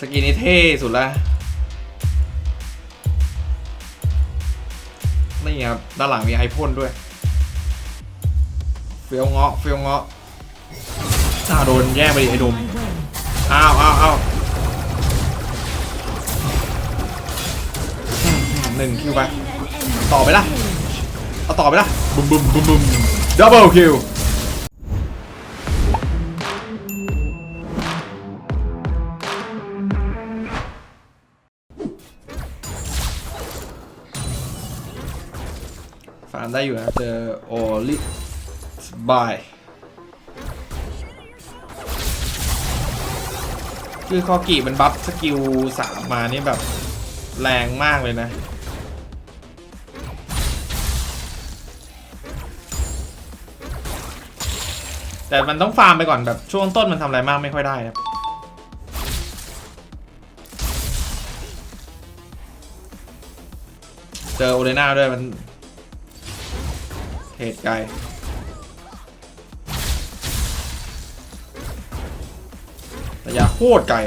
สกินนี้เท่สุดละนี่ครับด้านหลังมีไอพ่นด้วย เฟี้ยวเงาะเฟี้ยวเงาะอ้าวโดนแย่ไปดิไอ้ดมอ้าวอ้าวอ้าวหนึ่งคิวไป ต่อไปละ เอาต่อไปละบุมบุมบุมบุมดับเบิลคิวาร์มได้อยู่นะเจอโอลิสบายคือคอกิมันบัฟสกิลสามมานี่แบบแรงมากเลยนะแต่มันต้องฟาร์มไปก่อนแบบช่วงต้นมันทำอะไรมากไม่ค่อยได้ครับเจอโอเลน่าด้วยมัน เหตุไกลระยะโคตรไกล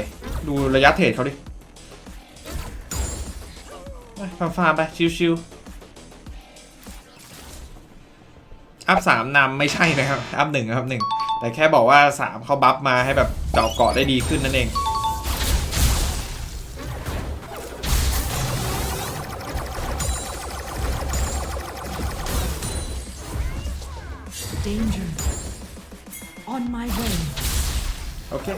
ดูระยะเทรดเขาดิฟาร์มฟาร์มไป ชิวๆ อัพสามนำไม่ใช่นะครับ อัพหนึ่งครับหนึ่งแต่แค่บอกว่าสามเขาบัฟมาให้แบบเจาะเกาะได้ดีขึ้นนั่นเอง เค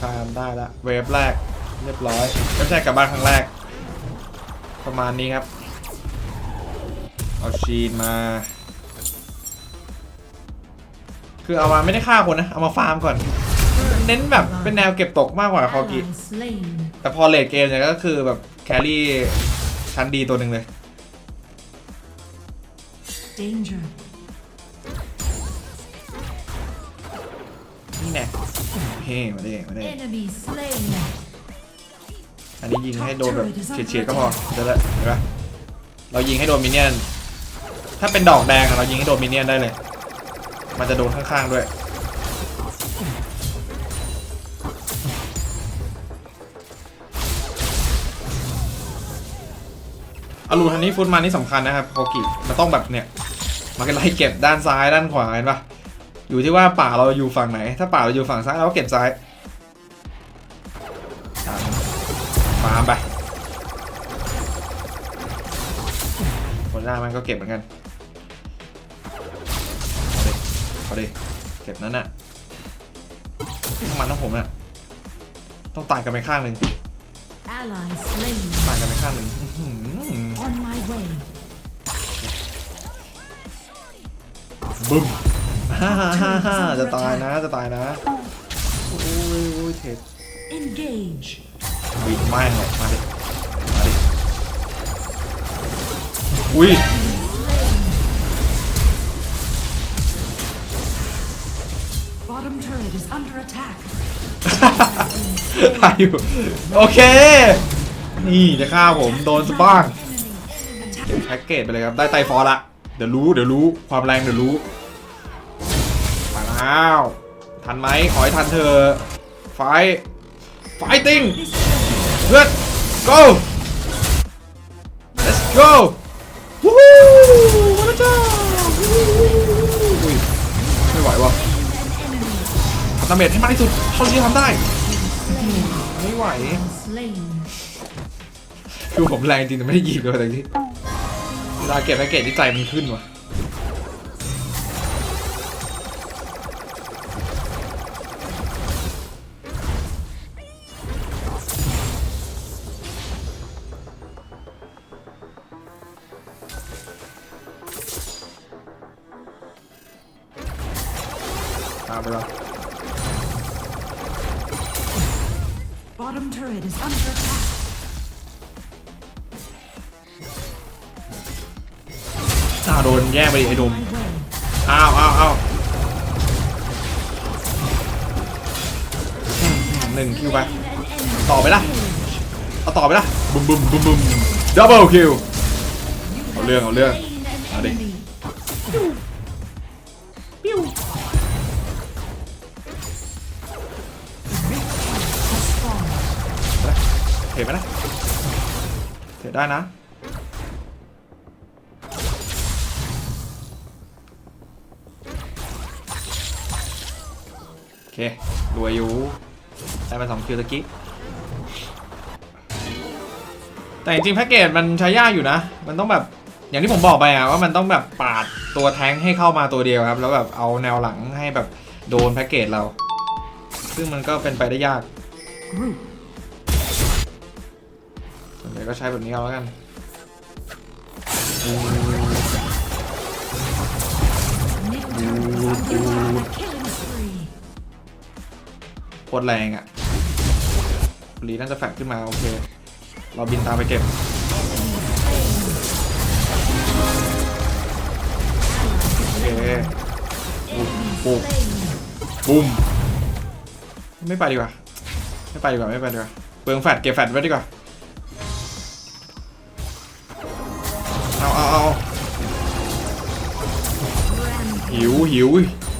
ฟาร์มได้ละเวฟแรกเรียบร้อยไม่ใช่กลับบ้านครั้งแรก ประมาณนี้ครับเอาชีนมา คือเอามาไม่ได้ฆ่าคนนะ เอามาฟาร์มก่อน เน้นแบบเป็นแนวเก็บตกมากกว่าคอกิ Ally slain. แต่พอเลดเกมเนี่ยก็คือแบบแครี่ชั้นดีตัวหนึ่งเลย Danger. นี่แน่เฮ้มาดิมาดิ Enemy slain. อันนี้ยิงให้โดนแบบเฉียดๆก็พอเดี๋ยวละเห็นปะเรายิงให้โดนมินเนี่ยน ถ้าเป็นดอกแดงอะเรายิงให้โดนมินเนี่ยนได้เลย มันจะโดนข้างๆด้วยอลูทันนี้ฟุตมานี่สำคัญนะครับโคกิมันต้องแบบเนี่ย มันก็ไล่เก็บด้านซ้ายด้านขวาเห็นปะ อยู่ที่ว่าป่าเราอยู่ฝั่งไหน ถ้าป่าเราอยู่ฝั่งซ้ายเราก็เก็บซ้ายตามฟาร์มไปคนหน้ามันก็เก็บเหมือนกันเอาดิเอาดิเก็บนั้นน่ะทั้งมันทั้งผมน่ะต้องตายกันไปข้างหนึ่ง Ally slain. ตายกันไปข้างหนึ่งอื้อหือ On my way. บึ้ม ฮ่าฮ่าฮ่าฮ่าจะตายนะจะตายนะ โอ้ยโอ้ยเทรด Engage. วิ่งแม่งเลยมาดิ มาดิ อุ้ย Bottom turret is under attack. ตายอยู่ โอเค นี่จะฆ่าผมโดนสบ้าง Attack. เก็บแพ็กเกจไปเลยครับ ได้ไตรฟอร์ละ เดี๋ยวรู้ เดี๋ยวรู้ ความแรงเดี๋ยวรู้ มาว ทันไหมขอให้ทันเธอ ไฟ ไฟติ้งเพื่อน go let's go วู้ฮู้มาแล้วจ้าอุ้ยไม่ไหววะทำดาเมจให้มากที่สุดเท่าที่ทำได้ ไม่ไหว คือผมแรงจริงแต่ไม่ได้ยิงเลยแต่ที่เวลาเก็บแพ็กเกจที่ใจมันขึ้นว่ะ ตามไปแล้ว Bottom turret is under attack. อ้าวโดนแย่งไปดิไอ้หนุ่ม My way. อ้าวอ้าวอ้าวอืมอืมหนึ่งคิวไป ต่อไปละเอาต่อไปละบุมบุมบุมบุมดับเบิลคิว เอาเรื่องเอาเรื่อง เทได้นะ โอเครวยอยู่ ได้มาสองคิวตะกี้ แต่จริงๆแพ็กเกจมันใช้ยากอยู่นะ มันต้องแบบอย่างที่ผมบอกไปอะว่ามันต้องแบบปาดตัวแท้งให้เข้ามาตัวเดียวครับ แล้วแบบเอาแนวหลังให้แบบโดนแพ็กเกจเรา ซึ่งมันก็เป็นไปได้ยาก Group. ส่วนใหญ่ก็ใช้แบบนี้เอาแล้วกันโคตรแรงอะ่ะลีน่าจะแฟดขึ้นมา โอเค เราบินตามไปเก็บโอเคปุบบุ้มไม่ไปดีกว่า ไม่ไปดีกว่า ไม่ไปดีกว่า เปลืองแฟดเก็บแฟดไว้ดีกว่า หิวหิว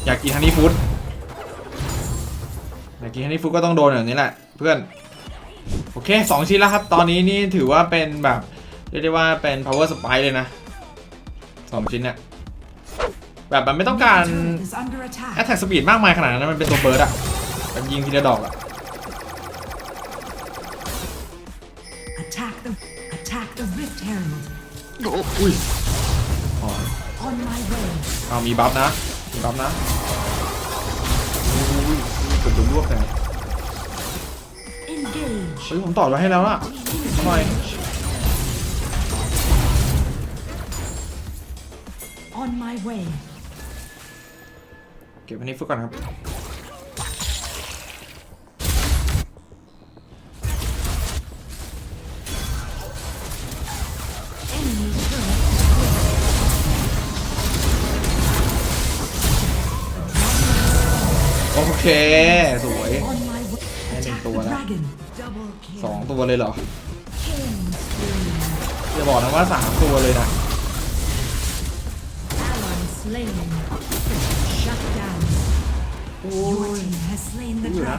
อยากกินฮันนี่ฟู้ดอยากกินฮันนี่ฟู้ดก็ต้องโดนอย่างนี้แหละ เพื่อน โอเคสองชิ้นแล้วครับ ตอนนี้นี่ถือว่าเป็นแบบเรียกได้ว่าเป็น power spike เลยนะสองชิ้นเนี่ยแบบมันไม่ต้องการ Turret is under attack. attack speed มากมายขนาดนั้นนะมันเป็นตัวเบิร์ดอะมันยิงทีละดอกอะ Attack the attack the Rift Herald. อุ้ย อ๋อ On my way. เอามีบัฟนะมีบัฟนะอุ้ยเกือบโดนรวบเลย Engage. เฮ้ยผมต่อไว้ให้แล้วล่ะทำไม On my way. เก็บอันนี้ฟุกก่อนครับ เค สวยได้หนึ่งตัวนะสองตัวเลยเหรอจะบอกนะว่าสามตัวเลยนะโอ้ยอยู่นะ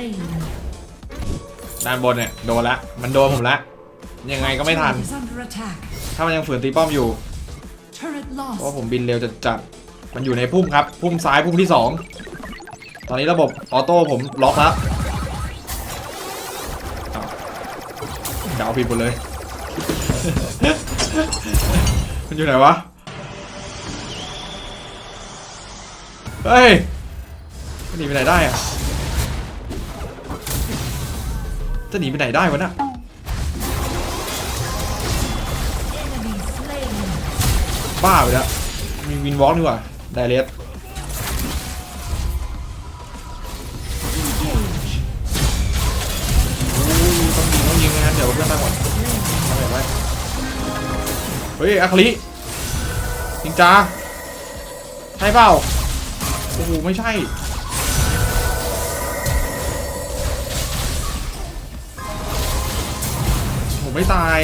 ายบน ด้านบนเนี่ยโดนละ มันโดนผมละ ยังไงก็ไม่ทัน ถ้ามันยังฝืนตีป้อมอยู่ เพราะผมบินเร็วจะจัด มันอยู่ในพุ่มครับ พุ่มซ้ายพุ่มที่สองตอนนี้ระบบออโต้ผมล็อกแล้วอ้าวเดาผิดหมดเลย มันอยู่ไหนวะ เฮ้ยจะหนีไปไหนได้อะ จะหนีไปไหนได้วะน่ะบ้าไปแล้ว มีวินวอล์กดีกว่า ไดเรสต้องยิงต้องยิงไม่งั้นเดี๋ยวเพื่อนตั้งก่อนไว้ไว้เฮ้ยอาคลิจริงจ้าใช่เปล่า โอ้โห ไม่ใช่ ตาย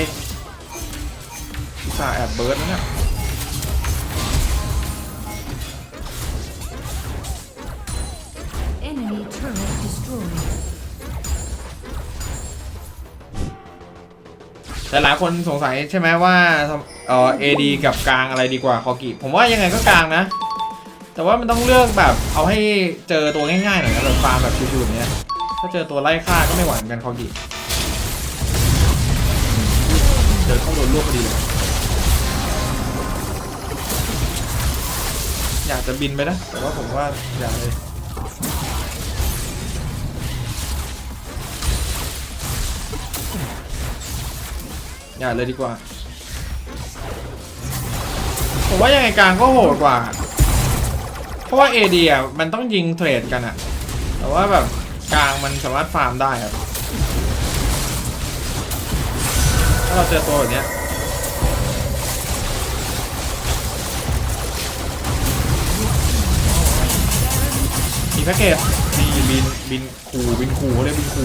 อุตส่าห์แอบเบิร์ดนะเนี่ย Enemy turret destroyed. แต่หลายคนสงสัยใช่ไหมว่าเอ่อ AD กับกลางอะไรดีกว่าคอกิ ผมว่ายังไงก็กลางนะ แต่ว่ามันต้องเลือกแบบเอาให้เจอตัวง่ายๆหน่อยนะแบบฟาร์มแบบชิวๆแบบเนี้ยถ้าเจอตัวไล่ฆ่าก็ไม่ไหวเหมือนกันคอกิ เดินเข้าโดนรวบพอดีเลย อยากจะบินไปนะ แต่ว่าผมว่าอย่าเลยอย่าเลยดีกว่า ผมว่ายังไงกลางก็โหดกว่า เพราะว่า AD อะมันต้องยิงเทรดกันอะแต่ว่าแบบกลางมันสามารถฟาร์มได้ครับ เราเจอตัวแบบเนี้ยมีแพ็กเกจมีบินบินคูบินคูเขาเรียกบินคู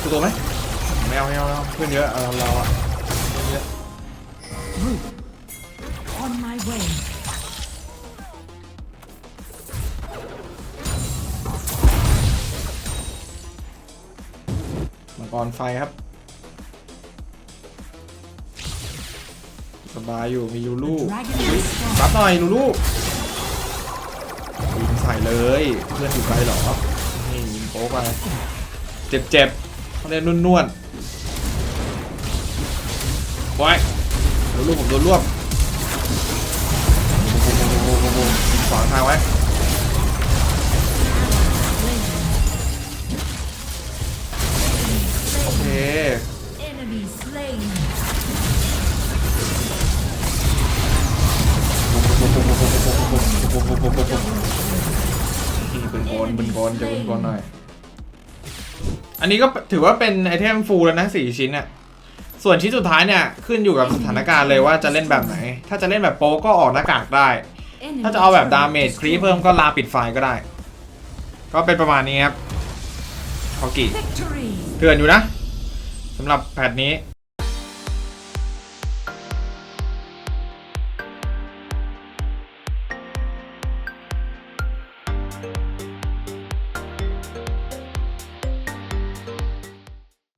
ผตัวไหมไม่เอาไม่เอาไม่เอาเพื่อนเยอะเอาเราอะเยอะ มังกรไฟครับ สบายอยู่มีลูลู Dragon has spawned. รับหน่อยลูลูยิงใส่เลยเพื่อนอยู่ไกลเหรอนี่ยิงโป๊กไปเจ็บเจ็บๆเขาเรียกนุ่นนวลๆไว้ลูลูผมโดนรวบขวางทางไว้ โอเค Enemy slain. นี่ปืนกนจะปืนกลหน่อย อันนี้ก็ถือว่าเป็นไอเทมฟูลแล้วนะสี่ชิ้นเนี่ยส่วนชิ้นสุดท้ายเนี่ย ขึ้นอยู่กับสถานการณ์เลยว่าจะเล่นแบบไหน ถ้าจะเล่นแบบโป๊ก็ออกหน้ากากได้ ถ้าจะเอาแบบดาเมจครีเพิ่มก็ลาปิดไฟก็ได้ ก็เป็นประมาณนี้ครับขากี่เถื่อนอยู่นะ สำหรับแพทนี้